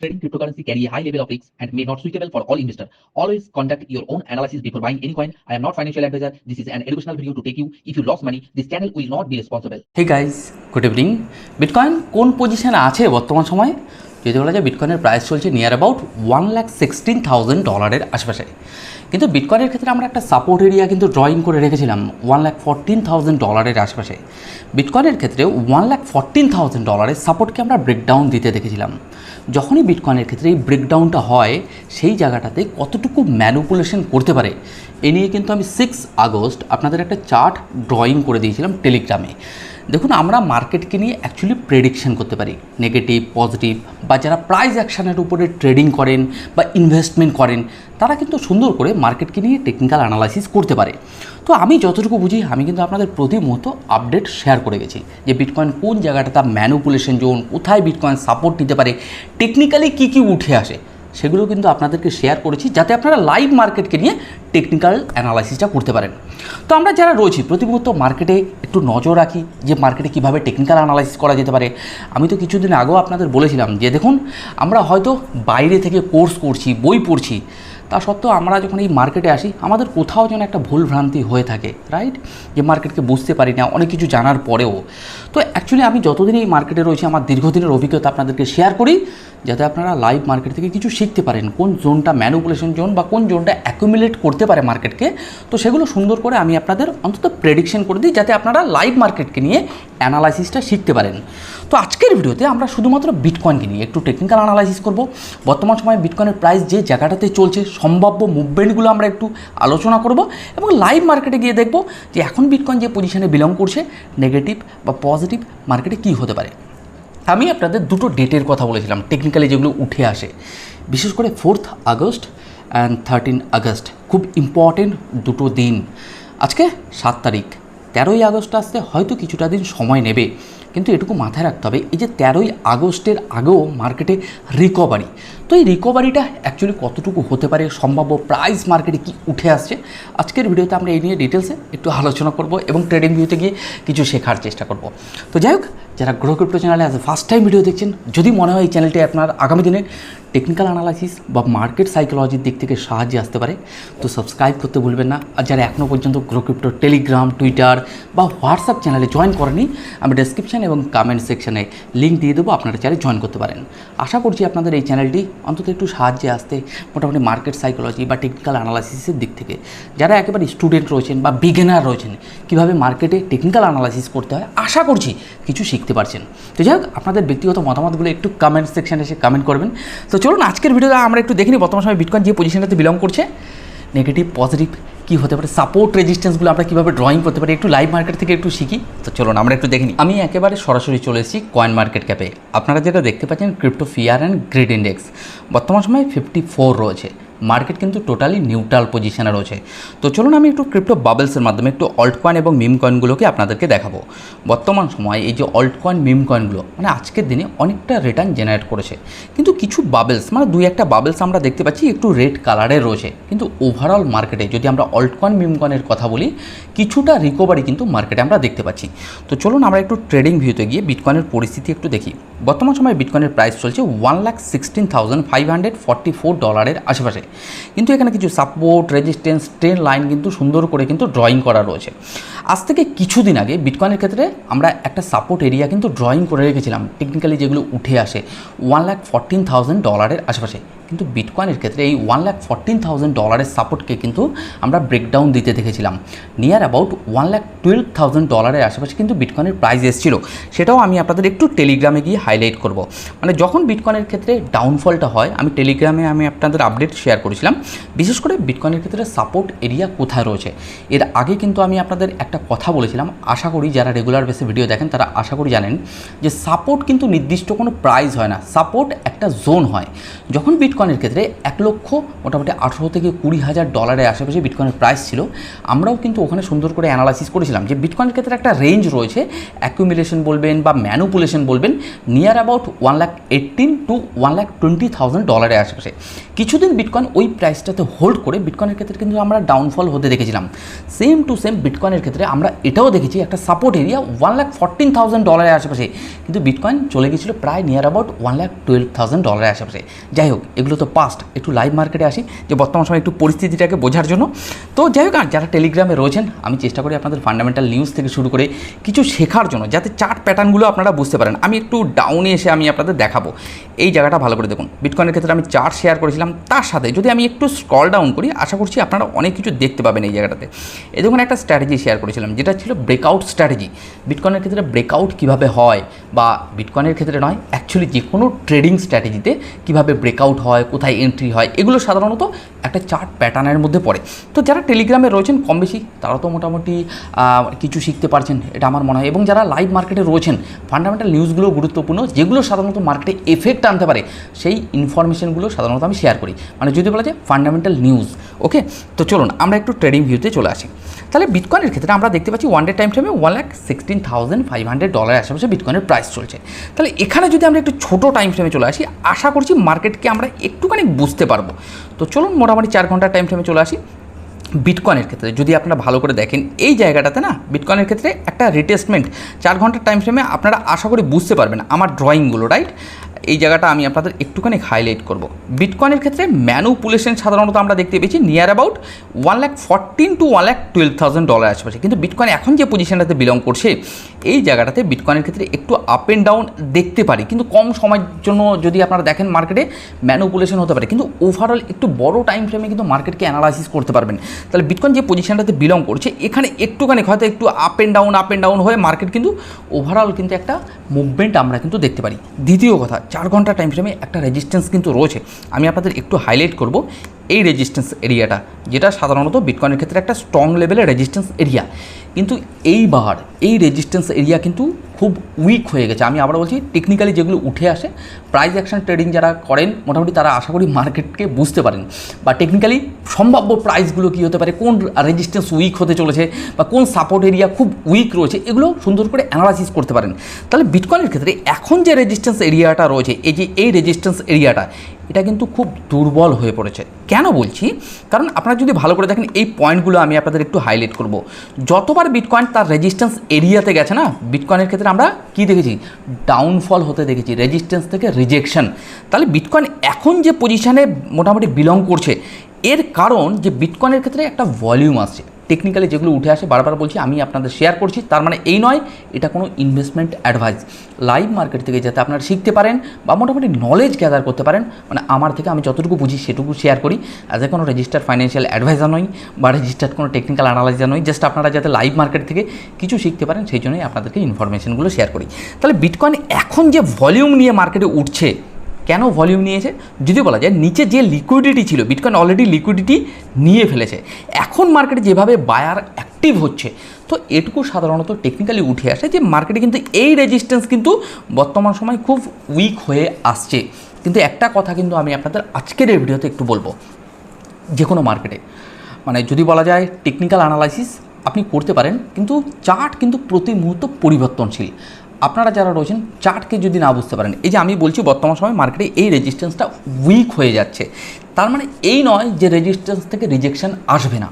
Trading cryptocurrency carry a high level of risk and may not suitable for all investors. Always conduct your own analysis before buying any coin. I am not financial advisor. This is an educational video to take you. If you lost money, this channel will not be responsible. Hey guys good evening bitcoin কোন পজিশনে আছে বর্তমান সময়ে যদি বলা যায় বিটকয়েনের price চলছে near about one lakh sixteen thousand ডলারের আশেপাশে কিন্তু বিটকয়েনের ক্ষেত্রে আমরা একটা সাপোর্ট এরিয়া কিন্তু ড্রয়িং করে রেখেছিলাম ওয়ান লাখ ফোরটিন থাউজেন্ড ডলারের আশেপাশে বিটকয়েনের ক্ষেত্রে ওয়ান লাখ ফোরটিন থাউজেন্ড ডলারের সাপোর্টকে আমরা ব্রেকডাউন দিতে দেখেছিলাম যখনই বিটকয়েনের ক্ষেত্রে এই ব্রেকডাউনটা হয়, সেই জায়গাটাতে কতটুকু ম্যানুপুলেশন করতে পারে, এ নিয়ে কিন্তু আমি সিক্স আগস্ট আপনাদের একটা চার্ট ড্রয়িং করে দিয়েছিলাম টেলিগ্রামে দেখুন, আমরা মার্কেটকে নিয়ে অ্যাকচুয়ালি প্রেডিকশন করতে পারি। নেগেটিভ পজিটিভ বা যারা প্রাইস অ্যাকশানের উপরে ট্রেডিং করেন বা ইনভেস্টমেন্ট করেন, তারা কিন্তু সুন্দর করে মার্কেটকে নিয়ে টেকনিক্যাল অ্যানালাইসিস করতে পারে। তো আমি যতটুকু বুঝি, আমি কিন্তু আপনাদের প্রতি মুহূর্ত আপডেট শেয়ার করে গেছি যে বিটকয়েন কোন জায়গাটা তার ম্যানুপুলেশন জোন কোথায় বিটকয়েন সাপোর্ট নিতে পারে টেকনিক্যালি কী কী উঠে আসে। সেগুলো কিন্তু আপনাদেরকে শেয়ার করেছি যাতে আপনারা লাইভ মার্কেটকে নিয়ে টেকনিক্যাল অ্যানালাইসিসটা করতে পারেন। তো আমরা যারা রয়েছি প্রতিমুহূর্ত মার্কেটে একটু নজর রাখি যে মার্কেটে কীভাবে টেকনিক্যাল অ্যানালাইসিস করা যেতে পারে। আমি তো কিছুদিন আগেও আপনাদের বলেছিলাম যে, দেখুন, আমরা হয়তো বাইরে থেকে কোর্স করছি, বই পড়ছি তা সত্ত্বেও আমরা যখন এই মার্কেটে আসি, আমাদের কোথাও যেন একটা ভুল ভ্রান্তি হয়ে থাকে রাইট যে মার্কেটকে বুঝতে পারি না, অনেক কিছু জানার পরেও। তো অ্যাকচুয়ালি আমি যতদিন এই মার্কেটে রয়েছি, আমার দীর্ঘদিনের অভিজ্ঞতা আপনাদেরকে শেয়ার করি, যাতে আপনারা লাইভ মার্কেট থেকে কিছু শিখতে পারেন। কোন জোনটা ম্যানুপুলেশন জোন বা কোন জোনটা অ্যাকুমুলেট করতে পারে মার্কেটকে তো সেগুলো সুন্দর করে আমি আপনাদের অন্তত প্রেডিকশন করে দিই, যাতে আপনারা লাইভ মার্কেটকে নিয়ে অ্যানালাইসিসটা শিখতে পারেন। তো আজকের ভিডিওতে আমরা শুধুমাত্র বিটকয়েনকে নিয়ে একটু টেকনিক্যাল অ্যানালাইসিস করব। বর্তমান সময়ে বিটকয়েনের প্রাইস যে জায়গাটাতে চলছে, সম্ভাব্য মুভমেন্টগুলো আমরা একটু আলোচনা করব এবং লাইভ মার্কেটে গিয়ে দেখব যে এখন বিটকয়েন যে পজিশনে বিলং করছে নেগেটিভ বা পজিটিভ মার্কেটে কী হতে পারে। আমি আপনাদের দুটো ডেটের কথা বলেছিলাম টেকনিক্যালি যেগুলো উঠে আসে। বিশেষ করে fourth August and thirteen August, খুব ইম্পর্টেন্ট দুটো দিন। আজকে সাত তারিখ। তেরোই আগস্ট আসতে হয়তো কিছুটা দিন সময় নেবে। কিন্তু এটুকু মাথায় রাখতে হবে, এই যে তেরোই আগস্টের আগেও মার্কেটে রিকভারি তো এই রিকভারিটা অ্যাকচুয়ালি কতটুকু হতে পারে, সম্ভাব্য প্রাইস মার্কেটে কি উঠে আসছে, আজকের ভিডিওতে আমরা এই নিয়ে ডিটেলসে একটু আলোচনা করব এবং ট্রেডিং ভিউতে গিয়ে কিছু শেখার চেষ্টা করব। তো যাই হোক, যারা গ্রো ক্রিপ্টো চ্যানেলে আজ ফার্স্ট টাইম ভিডিও দেখছেন, যদি মনে হয় এই চ্যানেলটি আপনার আগামী দিনে টেকনিক্যাল অ্যানালাইসিস বা মার্কেট সাইকোলজির দিক থেকে সাহায্যে আসতে পারে, তো সাবস্ক্রাইব করতে ভুলবেন না। আর যারা এখনও পর্যন্ত গ্রো ক্রিপ্টো টেলিগ্রাম টুইটার বা হোয়াটসঅ্যাপ চ্যানেলে জয়েন করেনি, আমি ডেসক্রিপশন এবং কমেন্ট সেকশানে লিঙ্ক দিয়ে দেবো, আপনারা চাইলে জয়েন করতে পারেন। আশা করছি আপনাদের এই চ্যানেলটি অন্তত একটু সাহায্যে আসতে মোটামুটি মার্কেট সাইকোলজি বা টেকনিক্যাল অ্যানালাইসিসের দিক থেকে। যারা একেবারে স্টুডেন্ট রয়েছেন বা বিগেনার রয়েছেন, কীভাবে মার্কেটে টেকনিক্যাল অ্যানালাইসিস করতে হয়, আশা করছি কিছু শিখতে পারছেন। তো যাই হোক, আপনাদের ব্যক্তিগত মতামতগুলো একটু কমেন্ট সেকশানে এসে কমেন্ট করবেন। তো চলুন, আজকের ভিডিওতে আমরা একটু দেখিনি বর্তমান সময় বিটকয়েন যে পজিশনটাতে বিলং করছে নেগেটিভ পজিটিভ কী হতে পারে সাপোর্ট রেজিস্ট্যান্সগুলো আমরা কীভাবে ড্রয়িং করতে পারি, একটু লাইভ মার্কেট থেকে একটু শিখি। তো চলুন, আমরা একটু দেখিনি আমি একেবারে সরাসরি চলে এসেছি কয়েন মার্কেট ক্যাপে আপনারা যেটা দেখতে পাচ্ছেন crypto fear and greed index বর্তমান সময় ফিফটি ফোর রয়েছে। মার্কেট কিন্তু টোটালি নিউট্রাল পজিশনে রয়েছে। তো চলুন আমি একটু ক্রিপ্টো বাবলসের মাধ্যমে একটু অল্ট কয়েন এবং মিম কয়েনগুলোকে আপনাদেরকে দেখাবো। বর্তমান সময় এই যে অল্ট কয়েন মিম কয়েনগুলো মানে আজকের দিনে অনেকটা রিটার্ন জেনারেট করেছে। কিন্তু কিছু বাবলস মানে দুই একটা বাবলস আমরা দেখতে পাচ্ছি, একটু রেড কালারের রয়েছে। কিন্তু ওভারঅল মার্কেটে যদি আমরা অল্ট কয়েন মিম কয়েনের কথা বলি, কিছুটা রিকভারি কিন্তু মার্কেটে আমরা দেখতে পাচ্ছি। তো চলুন আমরা একটু ট্রেডিং ভিউতে গিয়ে বিটকয়েনের পরিস্থিতি একটু দেখি। বর্তমান সময় বিটকয়েনের প্রাইস চলছে one lakh sixteen thousand five hundred forty four ডলারের আশেপাশে। কিন্তু এখানে কিছু সাপোর্ট রেজিস্ট্যান্স ট্রেন লাইন কিন্তু সুন্দর করে কিন্তু ড্রয়িং করা রয়েছে। আজ থেকে কিছুদিন আগে বিটকয়েনের ক্ষেত্রে আমরা একটা সাপোর্ট এরিয়া কিন্তু ড্রয়িং করে রেখেছিলাম। টেকনিক্যালি যেগুলো উঠে আসে ওয়ান লাখ ফোরটিন থাউজেন্ড ডলারের আশেপাশে। কিন্তু বিটকয়েনের ক্ষেত্রে এই ওয়ান লাখ ফোরটিন থাউজেন্ড ডলারের সাপোর্টকে কিন্তু আমরা ব্রেকডাউন দিতে দেখেছিলাম। Near about one lakh twelve thousand ডলারের আশেপাশে কিন্তু বিটকয়েনের প্রাইস এসেছিল। সেটাও আমি আপনাদের একটু টেলিগ্রামে গিয়ে হাইলাইট করব। মানে যখন বিটকয়েনের ক্ষেত্রে ডাউনফলটা হয়, আমি টেলিগ্রামে আমি আপনাদের আপডেট শেয়ার করেছিলাম। বিশেষ করে বিটকয়েনের ক্ষেত্রে সাপোর্ট এরিয়া কোথায় রয়েছে? এর আগে কিন্তু আমি আপনাদের একটা কথা বলেছিলাম। আশা করি যারা রেগুলার বেসে ভিডিও দেখেন, তারা আশা করি জানেন যে সাপোর্ট কিন্তু নির্দিষ্ট কোনো প্রাইস হয় না। সাপোর্ট একটা জোন হয়। যখন বিট বিটকয়েনের ক্ষেত্রে এক লক্ষ, মোটামুটি আঠেরো থেকে কুড়ি হাজার ডলারের আশেপাশে বিটকয়েনের প্রাইস ছিল। আমরাও কিন্তু ওখানে সুন্দর করে অ্যানালাইসিস করেছিলাম যে বিটকয়েনের ক্ষেত্রে একটা রেঞ্জ রয়েছে। অ্যাকুমিলেশন বলবেন বা ম্যানুপুলেশন বলবেন near about one lakh eighteen to one lakh twenty thousand ডলারের আশেপাশে। কিছুদিন বিটকয়েন ওই প্রাইসটাতে হোল্ড করে বিটকয়েনের ক্ষেত্রে কিন্তু আমরা ডাউনফল হতে দেখেছিলাম। সেম টু সেম বিটকয়েনের ক্ষেত্রে আমরা এটাও দেখেছি একটা support area one lakh fourteen thousand ডলারের আশেপাশে। কিন্তু বিটকয়েন চলে গেছিল প্রায় near about one lakh twelve thousand ডলারের আশেপাশে। যাই হোক এগুলো তো পাস্ট একটু লাইভ মার্কেটে আসি, যে বর্তমান সময় একটু পরিস্থিতিটাকে বোঝার জন্য। তো যাই হোক, আর যারা টেলিগ্রামে রয়েছেন, আমি চেষ্টা করি আপনাদের ফান্ডামেন্টাল নিউজ থেকে শুরু করে কিছু শেখার জন্য, যাতে চার্ট প্যাটার্নগুলো আপনারা বুঝতে পারেন। আমি একটু ডাউনে এসে আমি আপনাদের দেখাবো। এই জায়গাটা ভালো করে দেখুন। বিটকয়েনের ক্ষেত্রে আমি চার্ট শেয়ার করেছিলাম। তার সাথে যদি আমি একটু স্ক্রল ডাউন করি, আশা করছি আপনারা অনেক কিছু দেখতে পাবেন এই জায়গাটাতে। এই দেখুন, একটা স্ট্র্যাটেজি শেয়ার করেছিলাম, যেটা ছিল ব্রেকআউট স্ট্র্যাটেজি বিটকয়েনের ক্ষেত্রে ব্রেকআউট কীভাবে হয়? বা বিটকয়েনের ক্ষেত্রে নয় অ্যাকচুয়ালি যে কোনো ট্রেডিং স্ট্র্যাটেজিতে কীভাবে ব্রেকআউট হয়? কোথায় এন্ট্রি হয়, এগুলো সাধারণত একটা চার্ট প্যাটার্নের মধ্যে পড়ে। তো যারা টেলিগ্রামে রয়েছেন কম বেশি, তারা তো মোটামুটি কিছু শিখতে পারছেন, এটা আমার মনে হয়। এবং যারা লাইভ মার্কেটে রয়েছেন ফান্ডামেন্টাল নিউজগুলো গুরুত্বপূর্ণ, যেগুলো সাধারণত মার্কেটে এফেক্ট আনতে পারে, সেই ইনফরমেশনগুলো সাধারণত আমি শেয়ার করি। মানে যদি বলা যায় ফান্ডামেন্টাল নিউজ ওকে তো চলুন, আমরা একটু ট্রেডিং ভিউতে চলে আসি। তাহলে বিটকয়েনের ক্ষেত্রে আমরা দেখতে পাচ্ছি ওয়ান ডে টাইম ফ্রেমে one lakh sixteen thousand five hundred dollar আশেপাশে বিটকয়েনের প্রাইস চলছে। তাহলে এখানে যদি আমরা একটু ছোট টাইম ফ্রেমে চলে আসি, আশা করছি মার্কেটকে আমরা একটুখানি বুঝতে পারব। তো চলুন মোটামুটি চার ঘণ্টার টাইম ফ্রেমে চলে আসি। বিটকয়েনের ক্ষেত্রে, যদি আপনারা ভালো করে দেখেন, এই জায়গাটাতে না বিটকয়েনের ক্ষেত্রে একটা রিটেস্টমেন্ট চার ঘণ্টার টাইম ফ্রেমে আপনারা আশা করি বুঝতে পারবেন আমার ড্রয়িংগুলো রাইট এই জায়গাটা আমি আপনাদের একটুখানি হাইলাইট করব। বিটকয়েনের ক্ষেত্রে ম্যানুপুলেশন সাধারণত আমরা দেখতে পেয়েছি near about one lakh fourteen to one lakh twelve thousand dollar আশেপাশে। কিন্তু বিটকয়েন এখন যে পজিশনটাতে বিলং করছে, এই জায়গাটাতে বিটকয়েনের ক্ষেত্রে একটু আপ অ্যান্ড ডাউন দেখতে পারি। কিন্তু কম সময়ের জন্য যদি আপনারা দেখেন মার্কেটে ম্যানুপুলেশন হতে পারে। কিন্তু ওভারঅল একটু বড় টাইম ফ্রেমে কিন্তু মার্কেটকে অ্যানালাইসিস করতে পারবেন। তাহলে বিটকয়েন যে পজিশনটাতে বিলং করছে, এখানে একটুখানি হয়তো একটু up and down up and down হয়ে মার্কেট কিন্তু ওভারঅল কিন্তু একটা মুভমেন্ট আমরা কিন্তু দেখতে পারি। দ্বিতীয় কথা চার ঘণ্টা টাইম ফ্রেমে একটা রেজিস্ট্যান্স কিন্তু রয়েছে। আমি আপনাদের একটু হাইলাইট করব এই রেজিস্ট্যান্স এরিয়াটা যেটা সাধারণত বিটকয়নের ক্ষেত্রে একটা স্ট্রং লেভেলের রেজিস্ট্যান্স এরিয়া কিন্তু এইবার এই রেজিস্ট্যান্স এরিয়া কিন্তু খুব উইক হয়ে গেছে। আমি আবার বলছি টেকনিক্যালি যেগুলো উঠে আসে প্রাইস অ্যাকশন ট্রেডিং যারা করেন, মোটামুটি তারা আশা করি মার্কেটকে বুঝতে পারেন। বা টেকনিক্যালি সম্ভাব্য প্রাইসগুলো কী হতে পারে, কোন রেজিস্ট্যান্স উইক হতে চলেছে, বা কোন সাপোর্ট এরিয়া খুব উইক রয়েছে, এগুলো সুন্দর করে অ্যানালাইসিস করতে পারেন। তাহলে বিটকয়েনের ক্ষেত্রে এখন যে রেজিস্ট্যান্স এরিয়াটা রয়েছে, এই যে এই রেজিস্ট্যান্স এরিয়াটা এটা কিন্তু খুব দুর্বল হয়ে পড়েছে। কেন বলছি? কারণ আপনারা যদি ভালো করে দেখেন, এই পয়েন্টগুলো আমি আপনাদের একটু হাইলাইট করব। যতবার বিটকয়েন তার রেজিস্ট্যান্স এরিয়াতে গেছে না? বিটকয়েনের ক্ষেত্রে আমরা কি দেখেছি? ডাউনফল হতে দেখেছি রেজিস্ট্যান্স থেকে রিজেকশন তাহলে বিটকয়েন এখন যে পজিশানে মোটামুটি বিলং করছে, এর কারণ যে বিটকয়েনের ক্ষেত্রে একটা ভলিউম আসছে। টেকনিক্যালি যেগুলো উঠে আসে, বারবার বলছি, আমি আপনাদের শেয়ার করছি। তার মানে এই নয়, এটা কোনো ইনভেস্টমেন্ট অ্যাডভাইস লাইভ মার্কেট থেকে যাতে আপনারা শিখতে পারেন বা মোটামুটি নলেজ গ্যাদার করতে পারেন মানে আমার থেকে আমি যতটুকু বুঝি সেটুকু শেয়ার করি। অ্যাজ এ কোনো রেজিস্টার্ড ফাইন্যান্সিয়াল অ্যাডভাইজার নয় বা রেজিস্টার্ড কোনো টেকনিক্যাল অ্যানালাইজার নয় জাস্ট আপনারা যাতে লাইভ মার্কেট থেকে কিছু শিখতে পারেন, সেই জন্যই আপনাদেরকে ইনফরমেশনগুলো শেয়ার করি। তাহলে বিটকয়েন এখন যে ভলিউম নিয়ে মার্কেটে উঠছে কেন ভলিউম নিয়েছে? যদি বলা যায়, নিচে যে লিকুইডিটি ছিল বিটকয়েন অলরেডি লিকুইডিটি নিয়ে ফেলেছে, এখন মার্কেটে যেভাবে বায়ার অ্যাক্টিভ হচ্ছে, তো এটুকু সাধারণত টেকনিক্যালি উঠে আসে যে মার্কেটে কিন্তু এই রেজিস্ট্যান্স কিন্তু বর্তমান সময় খুব উইক হয়ে আসছে। কিন্তু একটা কথা কিন্তু আমি আপনাদের আজকের এই ভিডিওতে একটু বলব। যে কোনো মার্কেটে মানে যদি বলা যায় টেকনিক্যাল অ্যানালাইসিস আপনি করতে পারেন, কিন্তু চার্ট কিন্তু প্রতি মুহূর্ত পরিবর্তনশীল। আপনারা যারা রয়েছেন চার্টকে যদি না বুঝতে পারেন, এই যে আমি বলছি বর্তমান সময় মার্কেটে এই রেজিস্ট্যান্সটা উইক হয়ে যাচ্ছে। তার মানে এই নয় যে রেজিস্ট্যান্স থেকে রিজেকশন আসবে না।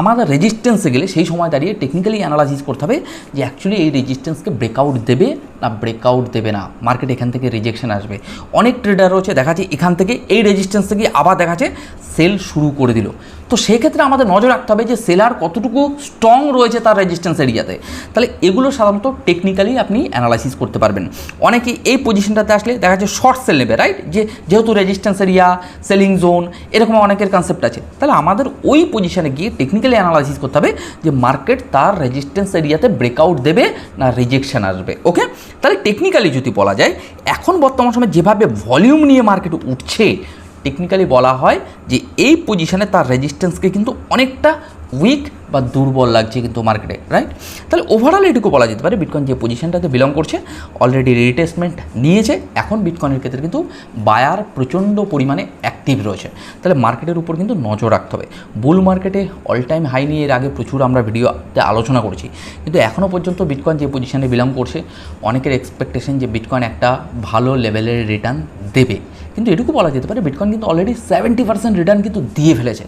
আমাদের রেজিস্ট্যান্সে গেলে সেই সময় দাঁড়িয়ে টেকনিক্যালি অ্যানালাইসিস করতে হবে যে অ্যাকচুয়ালি এই রেজিস্ট্যান্সকে ব্রেকআউট দেবে না ব্রেকআউট দেবে না। মার্কেট এখান থেকে রিজেকশন আসবে। অনেক ট্রেডার রয়েছে দেখা যাচ্ছে এখান থেকে এই রেজিস্ট্যান্স থেকে আবার দেখা যাচ্ছে সেল শুরু করে দিল। তো সেক্ষেত্রে আমাদের নজর রাখতে হবে যে সেলার কতটুকু স্ট্রং রয়েছে তার রেজিস্ট্যান্স এরিয়াতে তাহলে এগুলো সাধারণত টেকনিক্যালি আপনি অ্যানালাইসিস করতে পারবেন। অনেকে এই পজিশনটাতে আসলে দেখা যাচ্ছে শর্ট সেল নেবে রাইট যে যেহেতু রেজিস্ট্যান্স এরিয়া সেলিং জোন এরকম অনেকের কনসেপ্ট আছে। তাহলে আমাদের ওই পজিশনে গিয়ে টেকনিক্যালি অ্যানালাইসিস করতে হবে যে মার্কেট তার রেজিস্ট্যান্স এরিয়াতে ব্রেকআউট দেবে না রিজেকশন আসবে ওকে তাহলে টেকনিক্যালি যদি বলা যায়, এখন বর্তমান সময় যেভাবে ভলিউম নিয়ে মার্কেট উঠছে টেকনিক্যালি বলা হয় যে এই পজিশানে তার রেজিস্ট্যান্সকে কিন্তু অনেকটা উইক বা দুর্বল লাগছে কিন্তু মার্কেটে রাইট তাহলে ওভারঅল এটুকু বলা যেতে পারে বিটকয়েন যে পজিশনটাতে বিলং করছে অলরেডি রিটেসমেন্ট নিয়েছে, এখন বিটকয়েনের ক্ষেত্রে কিন্তু বায়ার প্রচণ্ড পরিমাণে অ্যাক্টিভ রয়েছে। তাহলে মার্কেটের উপর কিন্তু নজর রাখতে হবে। বুল মার্কেটে অল টাইম হাই নিয়ে এর আগে প্রচুর আমরা ভিডিওতে আলোচনা করেছি। কিন্তু এখনও পর্যন্ত বিটকয়েন যে পজিশনে বিলং করছে, অনেকের এক্সপেকটেশন যে বিটকয়েন একটা ভালো লেভেলের রিটার্ন দেবে। কিন্তু এটুকু বলা যেতে পারে বিটকয়েন কিন্তু অলরেডি সেভেন্টি পার্সেন্ট রিটার্ন কিন্তু দিয়ে ফেলেছে।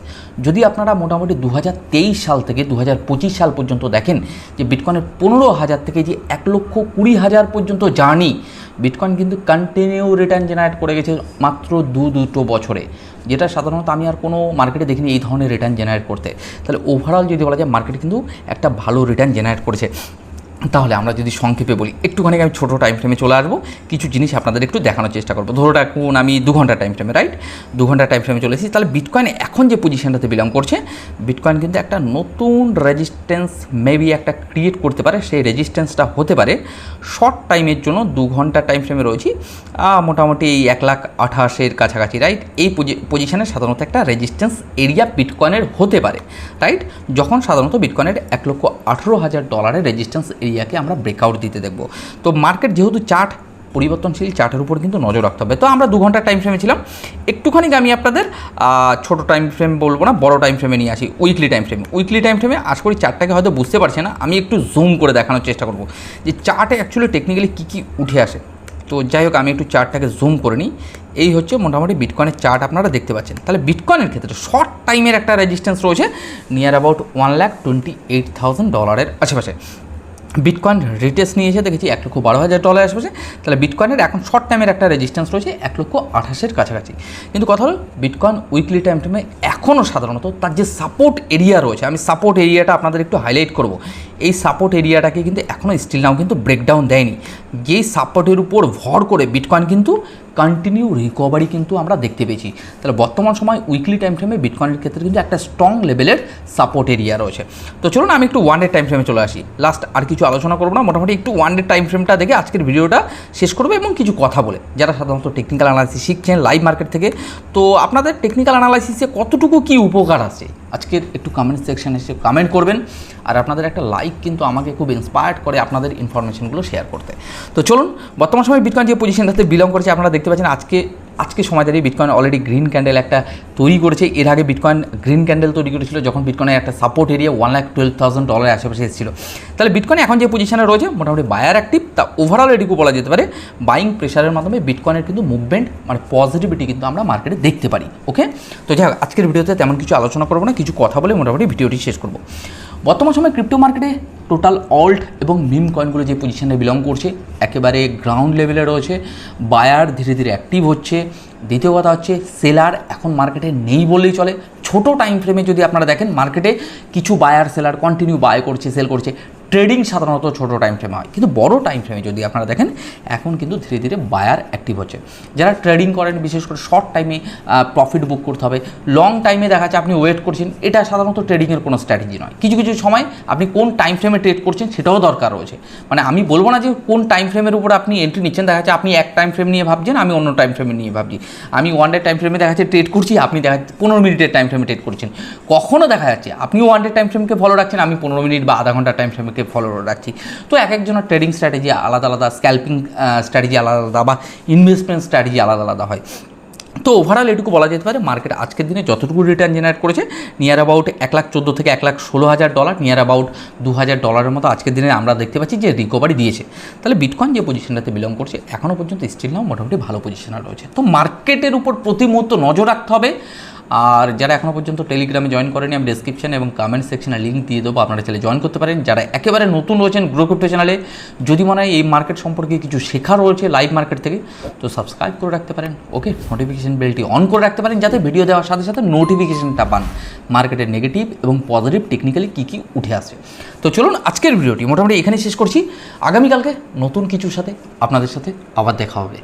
যদি আপনারা মোটামুটি দু হাজার তেইশ সাল থেকে দু হাজার পঁচিশ সাল পর্যন্ত দেখেন যে বিটকয়েনের পনেরো হাজার থেকে যে এক লক্ষ কুড়ি হাজার পর্যন্ত জার্নি, বিটকয়েন কিন্তু কন্টিনিউ রিটার্ন জেনারেট করে গেছে মাত্র দু দুটো বছরে, যেটা সাধারণত আমি আর কোনো মার্কেটে দেখিনি এই ধরনের রিটার্ন জেনারেট করতে। তাহলে ওভারঅল যদি বলা যায় মার্কেট কিন্তু একটা ভালো রিটার্ন জেনারেট করেছে। তাহলে আমরা যদি সংক্ষেপে বলি, একটুখানি আমি ছোটো টাইম ফ্রেমে চলে আসব। কিছু জিনিস আপনাদের একটু দেখানোর চেষ্টা করব। ধরো এখন আমি দু ঘণ্টা টাইম ফ্রেমে রাইট দু ঘণ্টা টাইম ফ্রেমে চলে এসেছি। তাহলে বিটকয়েন এখন যে পজিশনটাতে বিলং করছে বিটকয়েন কিন্তু একটা নতুন রেজিস্ট্যান্স মেবি একটা ক্রিয়েট করতে পারে। সেই রেজিস্ট্যান্সটা হতে পারে শর্ট টাইমের জন্য দু ঘণ্টা টাইম ফ্রেমে রয়েছি। মোটামুটি এই এক লাখ আঠাশের কাছাকাছি রাইট এই পজিশনে সাধারণত একটা রেজিস্ট্যান্স এরিয়া বিটকয়েনের হতে পারে রাইট যখন সাধারণত বিটকয়েনের এক লক্ষ আঠেরো হাজার ডলারের রেজিস্ট্যান্স এরিয়াকে আমরা ব্রেকআউট দিতে দেখব। তো মার্কেট যেহেতু চার্ট পরিবর্তনশীল চার্টের উপর কিন্তু নজর রাখতে হবে। তো আমরা দু ঘণ্টার টাইম ফ্রেমে ছিলাম। একটুখানি আমি আপনাদের ছোট টাইম ফ্রেম বলব না, বড় টাইম ফ্রেমে নিয়ে আসি। Weekly time frame weekly time ফ্রেমে আশা করি চার্টটাকে হয়তো বুঝতে পারছে না। আমি একটু জুম করে দেখানোর চেষ্টা করব। যে চার্টে অ্যাকচুয়ালি টেকনিক্যালি কী কী উঠে আসে। তো যাই হোক, আমি একটু চার্টটাকে জুম করে নিই। এই হচ্ছে মোটামুটি বিটকয়েনের চার্ট আপনারা দেখতে পাচ্ছেন। তাহলে বিটকয়েনের ক্ষেত্রে শর্ট টাইমের একটা রেজিস্ট্যান্স রয়েছে। Near about one lakh twenty eight thousand ডলারের আশেপাশে। বিটকয়েন রিটেস্ট এসে দেখেছি এক লক্ষ বারো হাজার ডলার আশেপাশে তাহলে বিটকয়েনের এখন শর্ট টাইমের একটা রেজিস্ট্যান্স রয়েছে এক লক্ষ আঠাশের কাছাকাছি। কিন্তু কথা হল বিটকয়েন উইকলি টাইম টাইমে এখনও সাধারণত তার যে সাপোর্ট এরিয়া রয়েছে, আমি সাপোর্ট এরিয়াটা আপনাদের একটু হাইলাইট করব। এই সাপোর্ট এরিয়াটাকে কিন্তু এখনও স্টিল নাও কিন্তু ব্রেকডাউন দেয়নি। যেই সাপোর্টের উপর ভর করে বিটকয়েন কিন্তু কন্টিনিউ রিকভারি কিন্তু আমরা দেখতে পেয়েছি। তাহলে বর্তমান সময় উইকলি টাইম ফ্রেমে বিটকয়েনের ক্ষেত্রে কিন্তু একটা স্ট্রং লেভেলের সাপোর্ট এরিয়া রয়েছে। তো চলুন আমি একটু ওয়ান ডে টাইম ফ্রেমে চলে আসি। লাস্ট আর কিছু আলোচনা করব না, মোটামুটি একটু ওয়ান ডে টাইম ফ্রেমটা দেখে আজকের ভিডিওটা শেষ করব এবং কিছু কথা বলে। যারা সাধারণত টেকনিক্যাল অ্যানালাইসিস শিখছেন লাইভ মার্কেট থেকে, তো আপনাদের টেকনিক্যাল অ্যানালাইসিসে কতটুকু কী উপকার আছে? আজকের একটু কমেন্ট সেকশানে এসে কমেন্ট করবেন। আর আপনাদের একটা লাইক কিন্তু আমাকে খুব ইন্সপায়ার্ড করে আপনাদের ইনফরমেশনগুলো শেয়ার করতে। তো চলুন, বর্তমান সময় বিটকয়েন যে পজিশনটাতে বিলং করেছে আপনারা দেখতে পাচ্ছেন, আজকে আজকে সময় দাঁড়িয়ে বিটকয়েন অলরেডি গ্রিন ক্যান্ডেল একটা তৈরি করেছে। এর আগে বিটকয়েন গ্রিন ক্যান্ডেল তৈরি করেছিল যখন বিটকয়েনের একটা support area one lakh twelve thousand ডলারের আশেপাশে এসেছিল। তাহলে বিটকয়েন এখন যে পজিশনে রয়েছে, মোটামুটি বায়ার অ্যাক্টিভ তা ওভারঅল এটুকু বলা যেতে পারে বাইং প্রেশারের মাধ্যমে বিটকয়েনের কিন্তু মুভমেন্ট মানে পজিটিভিটি কিন্তু আমরা মার্কেটে দেখতে পারি। ওকে তো যাই আজকের ভিডিওতে তেমন কিছু আলোচনা করব না, কিছু কথা বলে মোটামুটি ভিডিওটি শেষ করব। বর্তমান সময়ে ক্রিপ্টো মার্কেটে টোটাল অল্ট এবং মিম কয়েনগুলো যে পজিশানে বিলং করছে, একেবারে গ্রাউন্ড লেভেলে রয়েছে বায়ার ধীরে ধীরে অ্যাক্টিভ হচ্ছে। দ্বিতীয় কথা হচ্ছে সেলার এখন মার্কেটে নেই বললেই চলে। ছোট টাইম ফ্রেমে যদি আপনারা দেখেন মার্কেটে কিছু বায়ার সেলার কন্টিনিউ বায় করছে সেল করছে। ট্রেডিং সাধারণত ছোট টাইম ফ্রেমে হয়। কিন্তু বড় টাইম ফ্রেমে যদি আপনারা দেখেন, এখন কিন্তু ধীরে ধীরে বায়ার অ্যাক্টিভ হচ্ছে। যারা ট্রেডিং করেন, বিশেষ করে শর্ট টাইমে প্রফিট বুক করতে হবে লং টাইমে দেখা যাচ্ছে আপনি ওয়েট করছেন, এটা সাধারণত ট্রেডিংয়ের কোনো স্ট্র্যাটেজি নয়। কিছু কিছু সময় আপনি কোন টাইম ফ্রেমে ট্রেড করছেন সেটাও দরকার রয়েছে। মানে আমি বলব না যে কোন টাইম ফ্রেমের উপর আপনি এন্ট্রি নিচ্ছেন, দেখা যাচ্ছে আপনি এক টাইম ফ্রেম নিয়ে ভাবছেন, আমি অন্য টাইম ফ্রেমে নিয়ে ভাবছি। আমি ওয়ান ডে টাইম ফ্রেমে দেখা যাচ্ছে ট্রেড করছি, আপনি দেখা যাচ্ছে পনেরো মিনিটের টাইম ফ্রেমে ট্রেড করছেন। কখনও দেখা যাচ্ছে আপনি ওয়ান ডে টাইম ফ্রেমকে ফলো রাখছেন, আমি পনেরো মিনিট বা আধা ঘণ্টা টাইম ফ্রেমকে ফলো রাখছি। তো এক একজনের ট্রেডিং স্ট্র্যাটেজি আলাদা আলাদা স্ক্যাল্পিং স্ট্র্যাটেজি আলাদা আলাদা বা ইনভেস্টমেন্ট স্ট্র্যাটেজি আলাদা আলাদা হয়। তো ওভারঅল এটুকু বলা যেতে পারে মার্কেট আজকের দিনে যতটুকু রিটার্ন জেনারেট করেছে নিয়ার অ্যাবাউট এক লাখ চোদ্দ থেকে এক লাখ ষোলো হাজার ডলার নিয়ার অ্যাবাউট দু হাজার ডলারের মতো আজকের দিনে আমরা দেখতে পাচ্ছি যে রিকভারি দিয়েছে। তাহলে বিটকয়েন যে পজিশনটাতে বিলং করছে এখনও পর্যন্ত স্টিল নাও মোটামুটি ভালো পজিশনে রয়েছে। তো মার্কেটের উপর প্রতি মুহূর্ত নজর রাখতে হবে। আর যারা এখনও পর্যন্ত টেলিগ্রামে জয়েন করেনি, আমি ডিসক্রিপশন এবং কমেন্ট সেকশনে লিঙ্ক দিয়ে দেবো, আপনারা চাইলে জয়েন করতে পারেন। যারা একেবারে নতুন রয়েছেন গ্রো ক্রিপ্টো চ্যানেলে যদি মনে হয় এই মার্কেট সম্পর্কে কিছু শেখা রয়েছে লাইভ মার্কেট থেকে, তো সাবস্ক্রাইব করে রাখতে পারেন। ওকে নোটিফিকেশন বেলটি অন করে রাখতে পারেন, যাতে ভিডিও দেওয়ার সাথে সাথে নোটিফিকেশানটা পান। মার্কেটের নেগেটিভ এবং পজিটিভ টেকনিক্যালি কী কী উঠে আসে। তো চলুন আজকের ভিডিওটি মোটামুটি এখানে শেষ করছি। আগামীকালকে নতুন কিছুর সাথে আপনাদের সাথে আবার দেখা হবে।